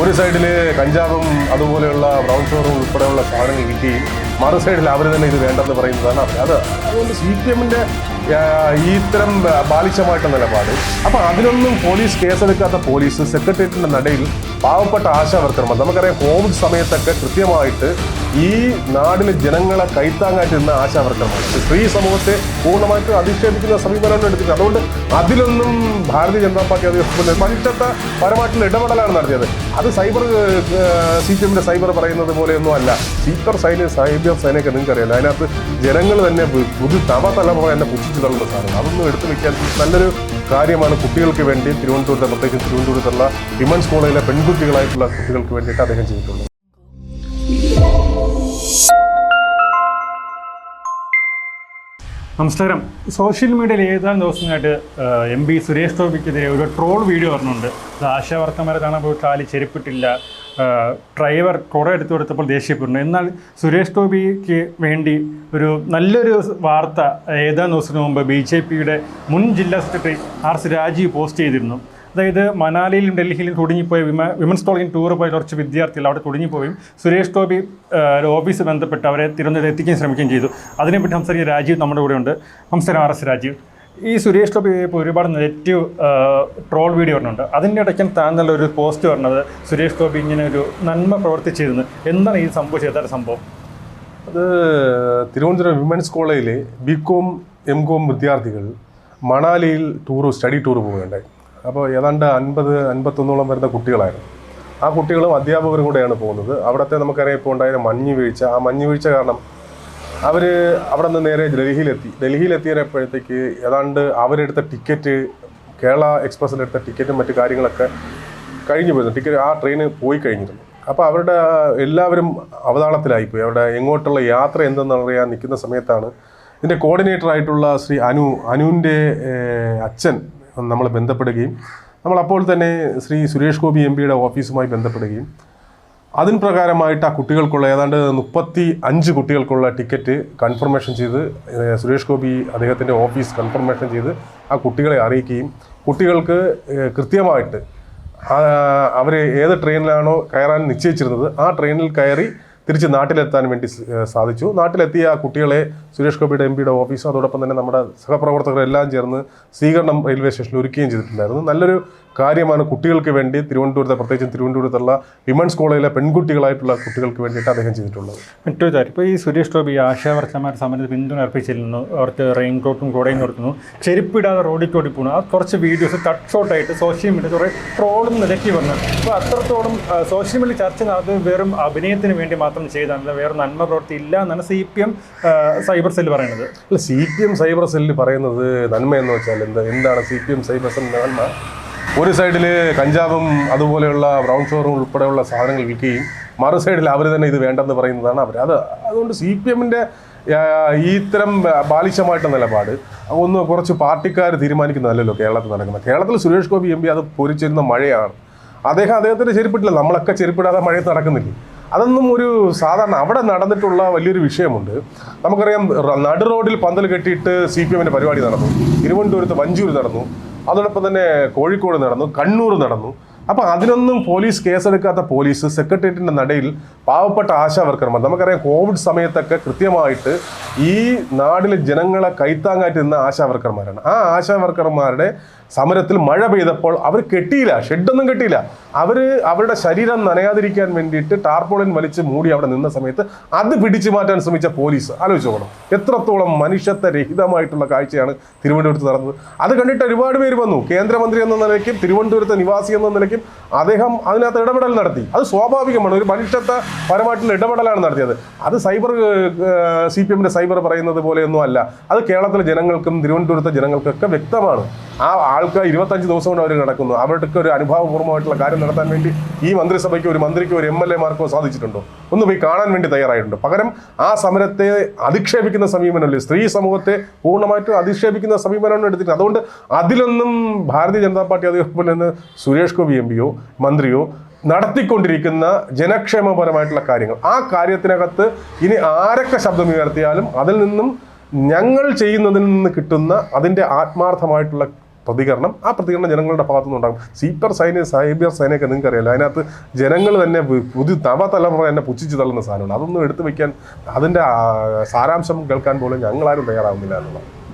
ഒരു സൈഡിൽ കഞ്ചാവും അതുപോലെയുള്ള ബ്രൗൺ ഷുഗറും ഉൾപ്പെടെയുള്ള സാധനങ്ങൾ കിട്ടി. മറു സൈഡിൽ അവർ തന്നെ ഇത് വേണ്ടെന്ന് പറയുന്നതാണ്. അത് അതുകൊണ്ട് സി പി എമ്മിന്റെ ഇത്തരം ബാലിശമായിട്ടുള്ള നിലപാട്. അപ്പം അതിനൊന്നും പോലീസ് കേസെടുക്കാത്ത പോലീസ് സെക്രട്ടേറിയറ്റിന്റെ നടയിൽ പാവപ്പെട്ട ആശാ വർക്കർമാർ നമുക്കറിയാം കോവിഡ് സമയത്തൊക്കെ കൃത്യമായിട്ട് ഈ നാടിലെ ജനങ്ങളെ കൈത്താങ്ങായിട്ട് നിന്ന ആശാ സ്ത്രീ സമൂഹത്തെ പൂർണമായിട്ട് അധിക്ഷേപിക്കുന്ന സമീപനമാണ് എടുത്തിട്ട് അതുകൊണ്ട് അതിലൊന്നും ഭാരതീയ ജനതാ പാർട്ടി അധികം മനുഷ്യത്തെ പരമായിട്ടുള്ള ഇടപെടലാണ് നടത്തിയത്. അത് സൈബർ സി പി എമ്മിന്റെ സൈബർ പറയുന്നത് പോലെയൊന്നും അല്ല. സീപ്പർ സൈന്യം സൈബർ നിങ്ങൾക്ക് അറിയാലോ അതിനകത്ത് ജനങ്ങൾ തന്നെ പുതു തവ തലമുറ തന്നെ പുച്ഛിച്ചു തള്ളുന്ന സാധനം അതൊന്നും എടുത്തു വെക്കാൻ നല്ലൊരു കാര്യമാണ് കുട്ടികൾക്ക് വേണ്ടി തിരുവനന്തപുരത്തെ പ്രത്യേകിച്ച് തിരുവനന്തപുരത്തുള്ള വിമൻസ് കോളേജിലെ പെൺകുട്ടികളായിട്ടുള്ള കുട്ടികൾക്ക് വേണ്ടിയിട്ട് അദ്ദേഹം ചെയ്തിട്ടുള്ളത്. നമസ്കാരം. സോഷ്യൽ മീഡിയയിൽ ഏതാനും ദിവസങ്ങളായിട്ട് എം പി സുരേഷ് ഗോപിക്കെതിരെ ഒരു ട്രോൾ വീഡിയോ വരുന്നുണ്ട് അത് ആശാ കാണുമ്പോൾ കാണാൻ പോയി കാലി ചെരുപ്പിട്ടില്ല. ഡ്രൈവർ കുറെ എടുത്തു കൊടുത്തപ്പോൾ ദേഷ്യപ്പെടുന്നു. എന്നാൽ സുരേഷ് ഗോപിക്ക് വേണ്ടി ഒരു നല്ലൊരു വാർത്ത ഏതാനും ദിവസത്തിന് മുമ്പ് ബി ജെ പിയുടെ മുൻ ജില്ലാ secretary R C Rajeev post ചെയ്തിരുന്നു. അതായത് മനാലിയിലും ഡൽഹിയിലും കുടുങ്ങിപ്പോയ വിമ വിമൻസ് കോളേജിൽ ടൂർ പോയ കുറച്ച് വിദ്യാർത്ഥികൾ അവിടെ കുടുങ്ങിപ്പോയും സുരേഷ് ഗോപി ഓഫീസ് ബന്ധപ്പെട്ട് അവരെ തിരുവനന്തപുരത്ത് എത്തിക്കാൻ ശ്രമിക്കുകയും ചെയ്തു. അതിനെപ്പറ്റി സംസാരിക്കുന്ന രാജീവ് നമ്മുടെ കൂടെ ഉണ്ട്. സംസാരം ആർ എസ് രാജീവ്. ഈ സുരേഷ് ഗോപി ഇപ്പോൾ ഒരുപാട് നെഗറ്റീവ് ട്രോൾ വീഡിയോ പറഞ്ഞിട്ടുണ്ട് അതിന്റെ ഇടയ്ക്കും താൻ നല്ല ഒരു പോസ്റ്റ് പറഞ്ഞത് സുരേഷ് ഗോപി ഇങ്ങനെ ഒരു നന്മ പ്രവർത്തിച്ചിരുന്നു. എന്താണ് ഈ സംഭവിച്ചത് യഥാർത്ഥ സംഭവം? അത് തിരുവനന്തപുരം വിമൻസ് കോളേജിലെ ബി കോം എം കോം വിദ്യാർത്ഥികൾ മണാലിയിൽ ടൂർ സ്റ്റഡി ടൂർ പോവുകയുണ്ടായി. അപ്പോൾ ഏതാണ്ട് അൻപത് അൻപത്തൊന്നോളം വരുന്ന കുട്ടികളായിരുന്നു. ആ കുട്ടികളും അധ്യാപകരും കൂടെയാണ് പോകുന്നത്. അവിടുത്തെ നമുക്കറിയാം ഇപ്പോൾ ഉണ്ടായ മഞ്ഞ് വീഴ്ച. ആ മഞ്ഞ് വീഴ്ച കാരണം അവർ അവിടെ നിന്ന് നേരെ ഡൽഹിയിലെത്തി. ഡൽഹിയിലെത്തിയപ്പോഴത്തേക്ക് ഏതാണ്ട് അവരെടുത്ത ടിക്കറ്റ് കേരള എക്സ്പ്രസ്സിലെടുത്ത ടിക്കറ്റും മറ്റു കാര്യങ്ങളൊക്കെ കഴിഞ്ഞു പോയിരുന്നു. ടിക്കറ്റ് ആ ട്രെയിന് പോയി കഴിഞ്ഞിരുന്നു. അപ്പോൾ അവരുടെ എല്ലാവരും അവതാളത്തിലായിപ്പോയി അവിടെ എങ്ങോട്ടുള്ള യാത്ര എന്തെന്നറിയാൻ നിൽക്കുന്ന സമയത്താണ് ഇതിന്റെ കോർഡിനേറ്റർ ആയിട്ടുള്ള ശ്രീ അനു അനുവിന്റെ അച്ഛൻ നമ്മളെ ബന്ധപ്പെടുകയും നമ്മൾ അപ്പോൾ തന്നെ ശ്രീ സുരേഷ് ഗോപി എം പിയുടെ ഓഫീസുമായി ബന്ധപ്പെടുകയും അതിന് പ്രകാരമായിട്ട് ആ കുട്ടികൾക്കുള്ള ഏതാണ്ട് മുപ്പത്തി അഞ്ച് കുട്ടികൾക്കുള്ള ടിക്കറ്റ് കൺഫർമേഷൻ ചെയ്ത് സുരേഷ് ഗോപി അദ്ദേഹത്തിന്റെ ഓഫീസ് കൺഫർമേഷൻ ചെയ്ത് ആ കുട്ടികളെ അറിയിക്കുകയും കുട്ടികൾക്ക് കൃത്യമായിട്ട് അവർ ഏത് ട്രെയിനിലാണോ കയറാൻ നിശ്ചയിച്ചിരുന്നത് ആ ട്രെയിനിൽ കയറി തിരിച്ച് നാട്ടിലെത്താൻ വേണ്ടി സാധിച്ചു. നാട്ടിലെത്തിയ ആ കുട്ടികളെ സുരേഷ് ഗോപിയുടെ എം പിയുടെ ഓഫീസും അതോടൊപ്പം തന്നെ നമ്മുടെ സഹപ്രവർത്തകരെല്ലാം ചേർന്ന് സ്വീകരണം റെയിൽവേ സ്റ്റേഷനിൽ ഒരുക്കുകയും ചെയ്തിട്ടുണ്ടായിരുന്നു. നല്ലൊരു കാര്യമാണ് കുട്ടികൾക്ക് വേണ്ടി തിരുവനന്തപുരത്തെ പ്രത്യേകിച്ചും തിരുവനന്തപുരത്തുള്ള വിമൻസ് കോളേജിലെ പെൺകുട്ടികളായിട്ടുള്ള കുട്ടികൾക്ക് വേണ്ടിയിട്ട് അദ്ദേഹം ചെയ്തിട്ടുള്ളത്. മറ്റൊരു കാര്യം ഇപ്പോൾ ഈ സുരേഷ് ഗോപി ആശാവർത്തമാർ സമരത്തിൽ പിന്തുണ അർപ്പിച്ചിരുന്നു. അവർക്ക് റെയിൻ കോട്ടും കോടയും കൊടുക്കുന്നു. ചെരുപ്പിടാതെ റോഡിൽ കൂടി പോകുന്നു ആ കുറച്ച് വീഡിയോസ് കട്ട് ഷോട്ടായിട്ട് സോഷ്യൽ മീഡിയ കുറേ ട്രോളും നിലയ്ക്ക് വന്നു. അപ്പോൾ അത്രത്തോളം സോഷ്യൽ മീഡിയ ചർച്ച നടന്നത് വെറും അഭിനയത്തിന് വേണ്ടി മാത്രം ചെയ്താണ് വേറെ നന്മ പ്രവൃത്തി ഇല്ല എന്നാണ് C P M cyber cell പറയുന്നത്. അല്ല C P M cyber cell പറയുന്നത് നന്മ എന്ന് വെച്ചാൽ എന്താ എന്താണ് സി പി എം സൈബർ സെല്ലിന്റെ നന്മ? ഒരു സൈഡിൽ കഞ്ചാവും അതുപോലെയുള്ള ബ്രൗൺ ഷുഗറും ഉൾപ്പെടെയുള്ള സാധനങ്ങൾ വിൽക്കുകയും മറു സൈഡിൽ അവർ തന്നെ ഇത് വേണ്ടെന്ന് പറയുന്നതാണ് അവർ അത് അതുകൊണ്ട് സി പി എമ്മിന്റെ ഇത്തരം ബാലിശമായിട്ടുള്ള നിലപാട് ഒന്ന് കുറച്ച് പാർട്ടിക്കാർ തീരുമാനിക്കുന്നതല്ലല്ലോ കേരളത്തിൽ നടക്കുന്നത്. കേരളത്തിൽ സുരേഷ് ഗോപി എം പി അത് പൊരിച്ചിരുന്ന മഴയാണ്. അദ്ദേഹം അദ്ദേഹത്തിന്റെ ചെരുപ്പിട്ടില്ല. നമ്മളൊക്കെ ചെരുപ്പിടാതെ മഴയത്ത് നടക്കുന്നില്ല? അതൊന്നും ഒരു സാധാരണ അവിടെ നടന്നിട്ടുള്ള വലിയൊരു വിഷയമുണ്ട്. നമുക്കറിയാം നടു റോഡിൽ പന്തൽ കെട്ടിയിട്ട് സി പി എമ്മിന്റെ പരിപാടി നടന്നു. തിരുവനന്തപുരത്ത് വഞ്ചൂർ നടന്നു. അതോടൊപ്പം തന്നെ കോഴിക്കോട് നടന്നു കണ്ണൂർ നടന്നു. അപ്പോൾ അതിനൊന്നും പോലീസ് കേസെടുക്കാത്ത പോലീസ് സെക്രട്ടേറിയറ്റിന്റെ നടയിൽ പാവപ്പെട്ട ആശാവർക്കർമാർ നമുക്കറിയാം കോവിഡ് സമയത്തൊക്കെ കൃത്യമായിട്ട് ഈ നാട്ടിലെ ജനങ്ങളെ കൈത്താങ്ങായിട്ട് നിന്ന ആശാ വർക്കർമാരാണ്. ആ ആശാവർക്കർമാരുടെ സമരത്തിൽ മഴ പെയ്തപ്പോൾ അവർ കെട്ടിയില്ല ഷെഡൊന്നും കെട്ടിയില്ല. അവർ അവരുടെ ശരീരം നനയാതിരിക്കാൻ വേണ്ടിയിട്ട് ടാർപോളിൻ വലിച്ച് മൂടി അവിടെ നിന്ന സമയത്ത് അത് പിടിച്ചു മാറ്റാൻ ശ്രമിച്ച പോലീസ്. ആലോചിച്ചു പോകണം എത്രത്തോളം മനുഷ്യത്വ രഹിതമായിട്ടുള്ള കാഴ്ചയാണ് തിരുവനന്തപുരത്ത് നടന്നത്. അത് കണ്ടിട്ട് ഒരുപാട് പേര് വന്നു. കേന്ദ്രമന്ത്രി എന്ന നിലയ്ക്കും തിരുവനന്തപുരത്തെ നിവാസി എന്ന നിലയ്ക്കും അദ്ദേഹം അതിനകത്ത് ഇടപെടൽ നടത്തി. അത് സ്വാഭാവികമാണ്. ഒരു മനുഷ്യത്വ പരമായിട്ടുള്ള ഇടപെടലാണ് നടത്തിയത്. അത് സൈബർ സി പി എമ്മിന്റെ സൈബർ പറയുന്നത് പോലെയൊന്നും അല്ല. അത് കേരളത്തിലെ ജനങ്ങൾക്കും തിരുവനന്തപുരത്തെ ജനങ്ങൾക്കൊക്കെ വ്യക്തമാണ്. ആ ആൾക്ക് ഇരുപത്തഞ്ച് ദിവസം കൊണ്ട് അവർ നടക്കുന്നു. അവർക്ക് ഒരു അനുഭവപൂർവമായിട്ടുള്ള കാര്യം നടത്താൻ വേണ്ടി ഈ മന്ത്രിസഭയ്ക്ക് ഒരു മന്ത്രിക്കോ ഒരു എം എൽ എമാർക്കോ സാധിച്ചിട്ടുണ്ടോ? ഒന്ന് പോയി കാണാൻ വേണ്ടി തയ്യാറായിട്ടുണ്ട്. പകരം ആ സമരത്തെ അധിക്ഷേപിക്കുന്ന സമീപനമല്ലേ? സ്ത്രീ സമൂഹത്തെ പൂർണമായിട്ടും അധിക്ഷേപിക്കുന്ന സമീപനമാണ് എടുത്തിട്ട് അതുകൊണ്ട് അതിലൊന്നും ഭാരതീയ ജനതാ പാർട്ടി അതേപോലെ തന്നെ സുരേഷ് ഗോപി എം പിയോ മന്ത്രിയോ നടത്തിക്കൊണ്ടിരിക്കുന്ന ജനക്ഷേമപരമായിട്ടുള്ള കാര്യങ്ങൾ. ആ കാര്യത്തിനകത്ത് ഇനി ആരൊക്കെ ശബ്ദമുയർത്തിയാലും അതിൽ നിന്നും ഞങ്ങൾ ചെയ്യുന്നതിൽ നിന്ന് കിട്ടുന്ന അതിന്റെ ആത്മാർത്ഥമായിട്ടുള്ള പ്രതികരണം ആ പ്രതികരണം ജനങ്ങളുടെ ഭാഗത്തു നിന്നുണ്ടാകും സീപ്പർ സൈന്യ സൈബർ സൈനയൊക്കെ നിങ്ങൾക്ക് അറിയാലോ അതിനകത്ത് ജനങ്ങൾ തന്നെ പുതിയ നവതലമുറ തന്നെ പുച്ഛിച്ച് തള്ളുന്ന സാധനമാണ്. അതൊന്നും എടുത്തു വയ്ക്കാൻ അതിന്റെ സാരാംശം കേൾക്കാൻ പോലും ഞങ്ങളാരും തയ്യാറാവുന്നില്ല എന്നുള്ളത്